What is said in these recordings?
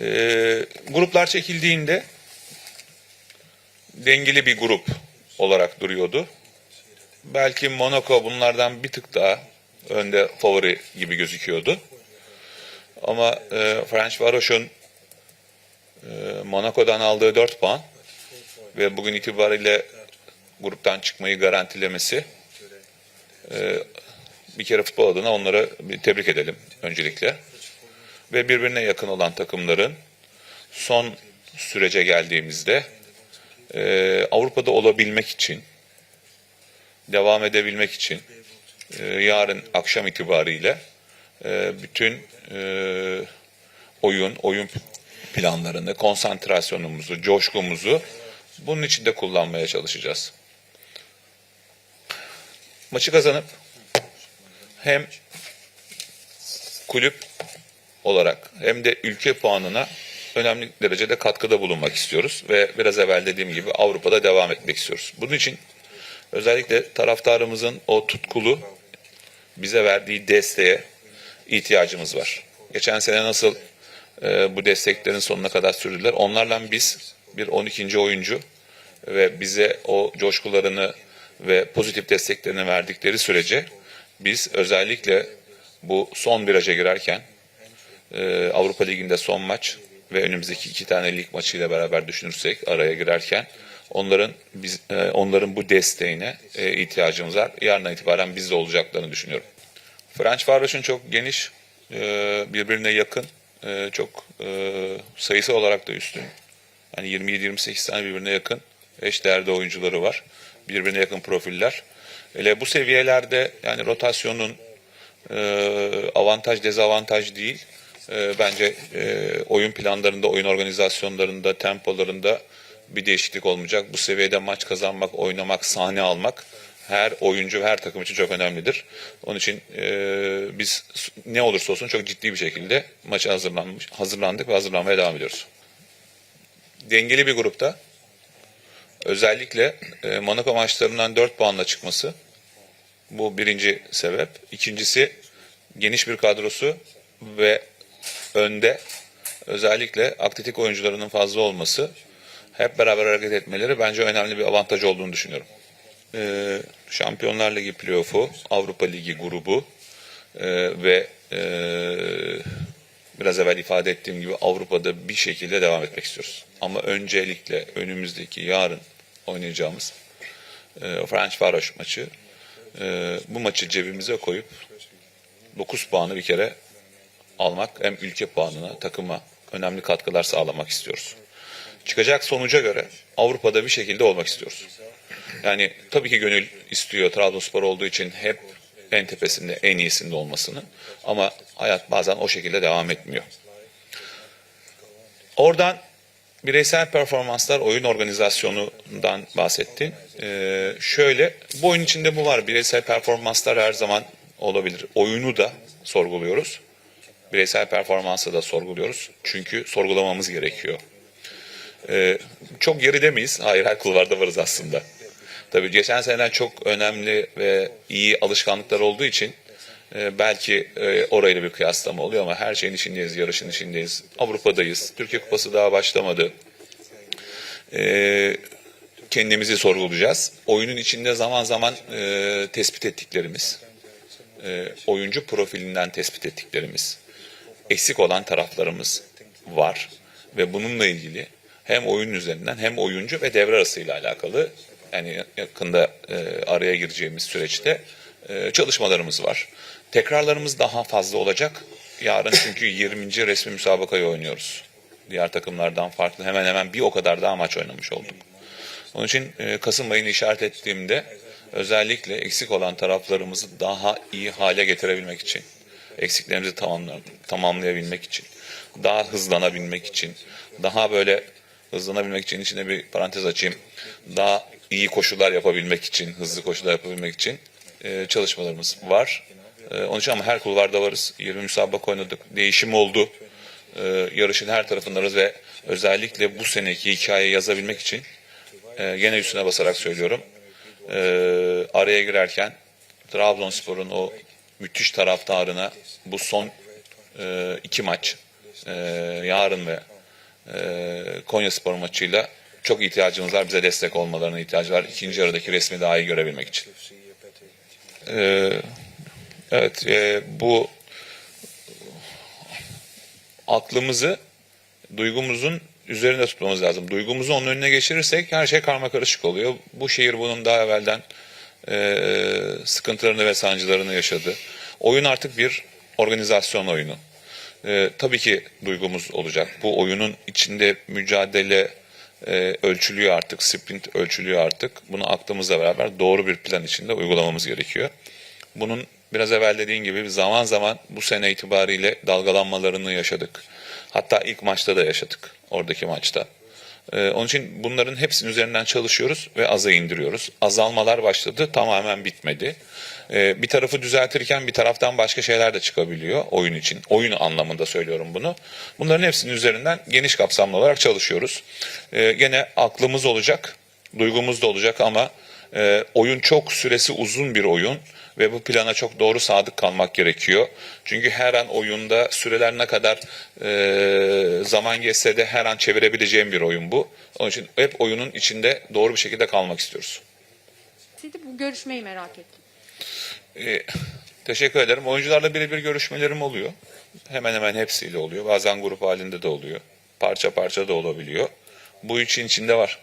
Ee, gruplar çekildiğinde dengeli bir grup olarak duruyordu. Belki Monaco bunlardan bir tık daha önde favori gibi gözüküyordu. Ama e, French Varoş'un e, Monaco'dan aldığı 4 puan ve bugün itibariyle gruptan çıkmayı garantilemesi e, bir kere futbol adına onlara tebrik edelim öncelikle. Ve birbirine yakın olan takımların son sürece geldiğimizde e, Avrupa'da olabilmek için, devam edebilmek için e, yarın akşam itibariyle e, bütün e, oyun, oyun planlarını, konsantrasyonumuzu, coşkumuzu bunun içinde kullanmaya çalışacağız. Maçı kazanıp hem kulüp olarak hem de ülke puanına önemli derecede katkıda bulunmak istiyoruz ve biraz evvel dediğim gibi Avrupa'da devam etmek istiyoruz. Bunun için özellikle taraftarımızın o tutkulu bize verdiği desteğe ihtiyacımız var. Geçen sene nasıl e, bu desteklerin sonuna kadar sürdüler. Onlarla biz bir 12. oyuncu ve bize o coşkularını ve pozitif desteklerini verdikleri sürece biz özellikle bu son viraja girerken e, Avrupa Ligi'nde son maç ve önümüzdeki iki tane lig maçıyla beraber düşünürsek araya girerken onların biz e, onların bu desteğine e, ihtiyacımız var. Yarından itibaren bizde olacaklarını düşünüyorum. French Varoş'un çok geniş, e, birbirine yakın, çok e, sayısı olarak da üstün. Hani 27-28 tane birbirine yakın eşdeğerde oyuncuları var. Birbirine yakın profiller. Hele bu seviyelerde yani rotasyonun avantaj dezavantaj değil. E, bence e, oyun planlarında, oyun organizasyonlarında, tempolarında bir değişiklik olmayacak. Bu seviyede maç kazanmak, oynamak, sahne almak her oyuncu her takım için çok önemlidir. Onun için e, biz ne olursa olsun çok ciddi bir şekilde maça hazırlanmış, hazırlandık ve hazırlanmaya devam ediyoruz. Dengeli bir grupta özellikle e, Monaco maçlarından 4 puanla çıkması bu birinci sebep. İkincisi geniş bir kadrosu ve önde özellikle atletik oyuncularının fazla olması hep beraber hareket etmeleri bence önemli bir avantaj olduğunu düşünüyorum. Ee, Şampiyonlar Ligi playoff'u, Avrupa Ligi grubu e, ve e, biraz evvel ifade ettiğim gibi Avrupa'da bir şekilde devam etmek istiyoruz. Ama öncelikle önümüzdeki yarın oynayacağımız e, French Varoş maçı e, bu maçı cebimize koyup 9 puanı bir kere almak hem ülke puanına, takıma önemli katkılar sağlamak istiyoruz. Çıkacak sonuca göre Avrupa'da bir şekilde olmak istiyoruz. Yani tabii ki gönül istiyor Trabzonspor olduğu için hep en tepesinde, en iyisinde olmasını. Ama hayat bazen o şekilde devam etmiyor. Oradan bireysel performanslar, oyun organizasyonundan bahsettin. Ee, şöyle, bu oyun içinde bu var. Bireysel performanslar her zaman olabilir. Oyunu da sorguluyoruz. Bireysel performansı da sorguluyoruz. Çünkü sorgulamamız gerekiyor. Ee, çok geride miyiz? Hayır, her kulvarda varız aslında. Tabii geçen seneden çok önemli ve iyi alışkanlıklar olduğu için e, belki e, orayla bir kıyaslama oluyor ama her şeyin içindeyiz, yarışın içindeyiz. Avrupa'dayız. Türkiye Kupası daha başlamadı. E, kendimizi sorgulayacağız. Oyunun içinde zaman zaman e, tespit ettiklerimiz, e, oyuncu profilinden tespit ettiklerimiz, eksik olan taraflarımız var ve bununla ilgili hem oyun üzerinden hem oyuncu ve devre arasıyla alakalı yani yakında e, araya gireceğimiz süreçte e, çalışmalarımız var. Tekrarlarımız daha fazla olacak. Yarın çünkü 20. resmi müsabakayı oynuyoruz. Diğer takımlardan farklı hemen hemen bir o kadar daha maç oynamış olduk. Onun için e, Kasım ayını işaret ettiğimde özellikle eksik olan taraflarımızı daha iyi hale getirebilmek için, eksiklerimizi tamamla, tamamlayabilmek için, daha hızlanabilmek için, daha böyle hızlanabilmek için içine bir parantez açayım. Daha iyi koşular yapabilmek için, hızlı koşular yapabilmek için e, çalışmalarımız var. E, onun için ama her kulvarda varız. 20 müsabaka oynadık. Değişim oldu. E, yarışın her tarafındayız ve özellikle bu seneki hikayeyi yazabilmek için gene üstüne basarak söylüyorum. Araya girerken Trabzonspor'un o müthiş taraftarına bu son e, iki maç e, yarın ve e, Konya Spor maçıyla çok ihtiyacımız var. Bize destek olmalarına ihtiyacı var. İkinci yarıdaki resmi daha iyi görebilmek için. Ee, evet, e, bu aklımızı duygumuzun üzerinde tutmamız lazım. Duygumuzu onun önüne geçirirsek her şey karma karışık oluyor. Bu şehir bunun daha evvelden e, sıkıntılarını ve sancılarını yaşadı. Oyun artık bir organizasyon oyunu. E, tabii ki duygumuz olacak. Bu oyunun içinde mücadele e, ölçülüyor artık, sprint ölçülüyor artık. Bunu aklımızla beraber doğru bir plan içinde uygulamamız gerekiyor. Bunun biraz evvel dediğin gibi zaman zaman bu sene itibariyle dalgalanmalarını yaşadık. Hatta ilk maçta da yaşadık, oradaki maçta. Ee, onun için bunların hepsinin üzerinden çalışıyoruz ve aza indiriyoruz. Azalmalar başladı, tamamen bitmedi. Ee, bir tarafı düzeltirken bir taraftan başka şeyler de çıkabiliyor oyun için. Oyun anlamında söylüyorum bunu. Bunların hepsinin üzerinden geniş kapsamlı olarak çalışıyoruz. Ee, gene aklımız olacak, duygumuz da olacak ama e, oyun çok süresi uzun bir oyun ve bu plana çok doğru sadık kalmak gerekiyor. Çünkü her an oyunda süreler ne kadar e, zaman geçse de her an çevirebileceğim bir oyun bu. Onun için hep oyunun içinde doğru bir şekilde kalmak istiyoruz. Sizi bu görüşmeyi merak ettim. E, teşekkür ederim. Oyuncularla birebir görüşmelerim oluyor. Hemen hemen hepsiyle oluyor. Bazen grup halinde de oluyor. Parça parça da olabiliyor. Bu için içinde var.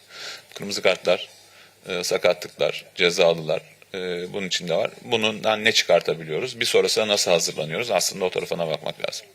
Kırmızı kartlar, e, sakatlıklar, cezalılar e, bunun içinde var. Bundan ne çıkartabiliyoruz? Bir sonrasına nasıl hazırlanıyoruz? Aslında o tarafına bakmak lazım.